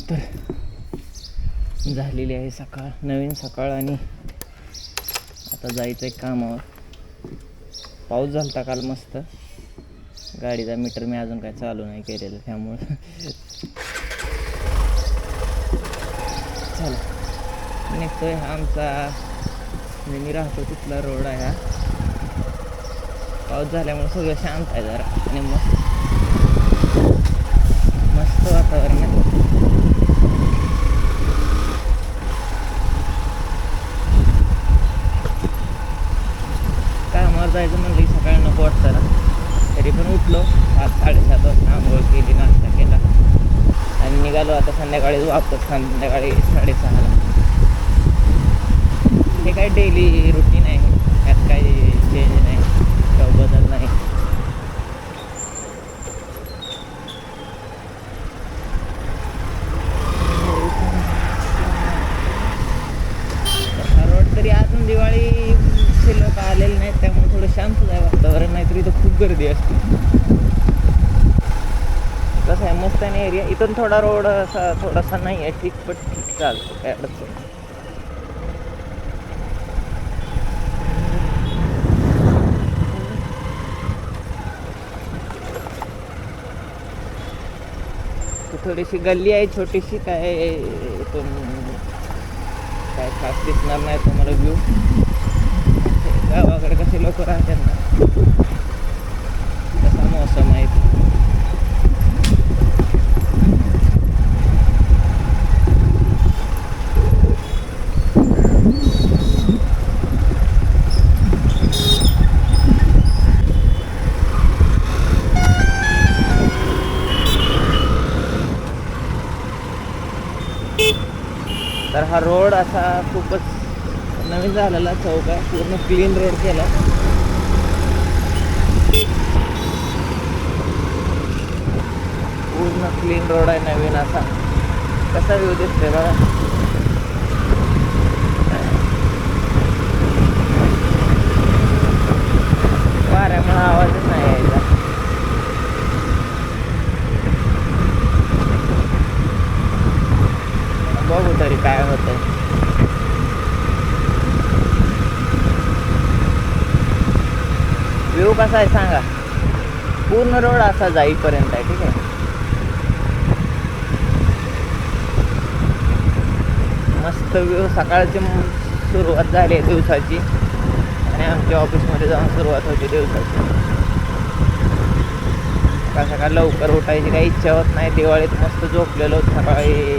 तर झालेली आहे सकाळ नवीन सकाळ आणि आता जायचं आहे कामावर. पाऊस झाला होता काल मस्त. गाडीचा मीटर मी अजून काय चालू नाही केलेलं त्यामुळं. चला. निघतोय हा आमचा. मी राहतो तिथला रोड आहे हा. पाऊस झाल्यामुळे सगळं शांत आहे जरा आणि मस्त वातावरण आहे कामावर जायचं म्हणलं की सकाळी नको वाटतं ना तरी पण उठलो. सात साडेसात वाजता आंघोळ केली नाश्ता केला. आणि निघालो. आता संध्याकाळी वापस संध्याकाळी साडेसहाला. हे काय डेली रुटीन आहे त्यात काही चेंज नाही किंवा बदल नाही हा रोड तरी अजून दिवाळी लोक आलेले नाहीत त्यामुळे थोडं शांत आहे वातावरण नाहीतरी इथं खूप गर्दी असते. कसं आहे मस्त आहे एरिया इथून थोडा रोड असा थोडासा नाही आहे ठीक पण ठीक चालतो काय अडचण थोडीशी गल्ली आहे छोटीशी काय इथून काय खास दिसणार नाही तुम्हाला व्ह्यू गावाकडे कसे लोक राहतात ना कसा मोसम आहे इथे. तर हा रोड असा खूपच नवीन झालेला चौक आहे. पूर्ण क्लीन रोड केला पूर्ण क्लीन रोड आहे नवीन असा. कसा व्ह्यू दिसते बघा वाऱ्यामुळे आवाजच नाही यायचा बघू तरी काय होतंय व्ह्यू कसा आहे सांगा. पूर्ण रोड असा जाईपर्यंत आहे ठीक आहे. मस्त व्ह्यू सकाळची सुरुवात झाली आहे दिवसाची. आणि आमच्या ऑफिसमध्ये जाऊन सुरुवात होती दिवसाची. सकाळ सकाळ लवकर उठायची काही इच्छा होत नाही. दिवाळीत मस्त झोपलेलो सकाळी.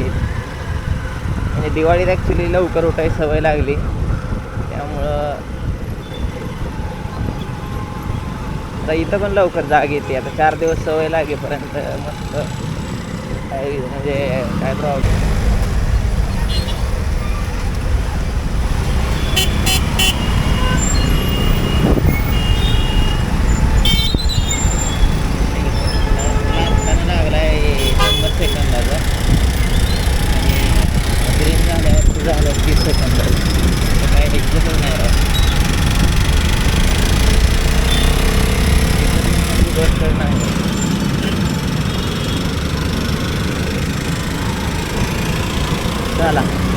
म्हणजे दिवाळीत ॲक्च्युली लवकर उठायची सवय लागली त्यामुळं आता इथं पण लवकर जाग येते. आता चार दिवस सवय लागेपर्यंत मस्त काही म्हणजे काय प्रॉब्लेम लागलाय शंभर सेकंदाचा आणि ग्रीन झाल्यावरती झालं तीस सेकंद काय एक्झिटच नाही राहत ही गोष्ट नाही झाला.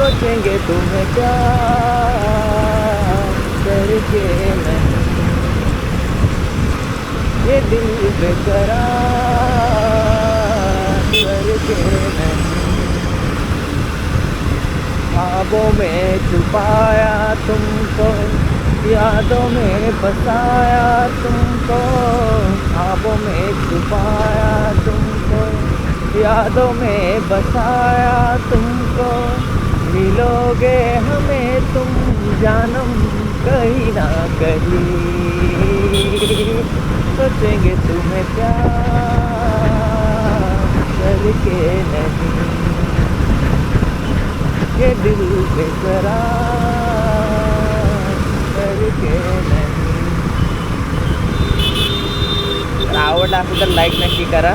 सोचेंगे तुम्हें क्या? करके ये दिल बेकरार करके ख्वाबों में छुपाया तुमको, यादों में बसाया तुमको। ख्वाबों में छुपाया तुमको, यादों में बसाया तुमको। मिलोगे हमें तुम जानम कहीं ना कहीं। सोचेंगे तुम्हें प्यार करके नहीं। के दिल बेकरार करके नहीं। आवडला असेल लाईक नक्की करा।